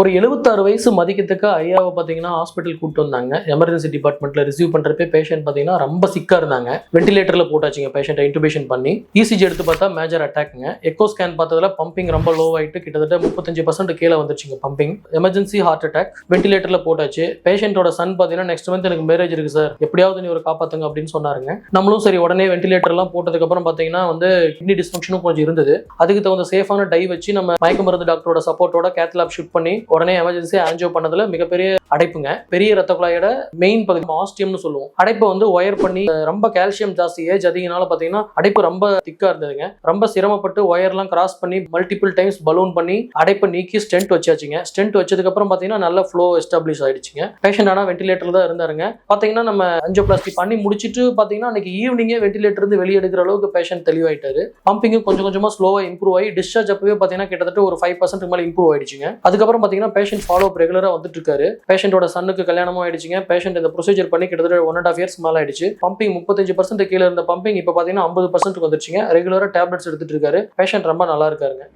ஒரு எழுபத்தாறு வயசு மதிக்கத்தக்க ஐயாவை பார்த்தீங்கன்னா ஹாஸ்பிட்டல் கூப்பிட்டு வந்தாங்க. எமர்ஜென்சி டிபார்ட்மெண்ட்டில் ரிசீவ் பண்ணுறப்ப பேஷண்ட் பார்த்தீங்கன்னா ரொம்ப சிக்கா இருந்தாங்க. வெண்டிலேட்டரில் போட்டாச்சுங்க பேஷண்ட்டை இன்டுபேஷன் பண்ணி. இசிஜி எடுத்து பார்த்தா மேஜர் அட்டாக்ங்க எக்கோ ஸ்கேன் பார்த்ததுல பம்பிங் ரொம்ப லோ ஆகிட்டு கிட்டத்தட்ட முப்பத்தஞ்சு பர்சன்ட் கீழே வந்துருச்சுங்க பம்பிங் எமர்ஜென்சி ஹார்ட் அட்டாக் வெண்டிலேட்டரில் போட்டாச்சு. பேஷண்ட்டோட சன் பார்த்தீங்கன்னா நெக்ஸ்ட் மந்த் எனக்கு மேரேஜ் இருக்கு சார் எப்படியாவது நீ ஒரு காப்பாற்றுங்க அப்படின்னு சொன்னாருங்க. நம்மளும் சரி உடனே வெண்டிலேட்டர்லாம் போட்டதுக்கப்புறம் பார்த்தீங்கன்னா வந்து கிட்னி டிஸ்ஃபங்க்ஷனும் கொஞ்சம் இருந்தது. அதுக்கு தகுந்த சேஃபான டை வச்சு நம்ம மயக்க மருந்து டாக்டரோட சப்போர்ட்டோட கேத்லாப் ஷிஃப்ட் பண்ணி உடனே எமர்ஜென்சி அரேஞ்சோ பண்ணதுல மிகப்பெரிய அடைப்புங்க. பெரிய ரத்த குழாயோட மெயின் பகுதி ஆஸ்டியம்னு சொல்லுவோம். அடைப்பை வந்து ஒயர் பண்ணி ரொம்ப கால்சியம் ஜாஸ்தி ஏஜ் அதிகனால பார்த்தீங்கன்னா அடைப்பு ரொம்ப திக்கா இருந்ததுங்க. ரொம்ப சிரமப்பட்டு ஒயர்லாம் கிராஸ் பண்ணி மல்டிபிள் டைம்ஸ் பலூன் பண்ணி அடைப்பை நீக்கி ஸ்டென்ட் வச்சாச்சுங்க. ஸ்டென்ட் வச்சதுக்கு அப்புறம் பார்த்தீங்கன்னா நல்ல ஃப்ளோ எஸ்டாப்ளிஷ் ஆயிடுச்சுங்க. பேஷண்ட் ஆனால் வெண்டிலேட்டர்ல தான் இருந்தாருங்க. பார்த்தீங்கன்னா நம்ம அஞ்சோ பிளாஸ்டி பண்ணி முடிச்சிட்டு பார்த்தீங்கன்னா அன்னைக்கு ஈவினிங்கே வெண்டிலேட்டர் இருந்து வெளியே எடுக்கிற அளவுக்கு பேஷண்ட் தெளிவாயிட்டாரு. பம்பிங்கும் கொஞ்சம் கொஞ்சமா ஸ்லோவா இம்ப்ரூவ் ஆகி டிஸ்சார்ஜ் அப்பவே பார்த்தீங்கன்னா கிட்டத்தட்ட ஒரு ஃபைவ் பர்சன்ட் மேலே இம்ப்ரூவ் ஆயிடுச்சுங்க. அதுக்கப்புறம் பார்த்தீங்கன்னா பேஷண்ட் ஃபாலோ அப் ரெகுலராக வந்துட்டு இருக்காரு பேஷண்ட்டோட சன்னுக்கு கல்யாணமும் ஆயிடுச்சுங்க. பேஷண்ட் இந்த ப்ரொசீஜர் பண்ணி கிட்டத்தட்ட ஒன் அண்ட் ஆஃப் இயர்ஸ் மேலே ஆயிடுச்சு. பம்பிங் முப்பத்தஞ்சு பர்சன்ட் கீழே இருந்த பம்பிங் இப்போ பார்த்தீங்கன்னா ஐம்பது பர்சன்ட் வந்துருச்சுங்க. ரெகுலராக டேப்லெட்ஸ் எடுத்துட்டு இருக்காரு பேஷண்ட் ரொம்ப நல்லா இருக்காருங்க.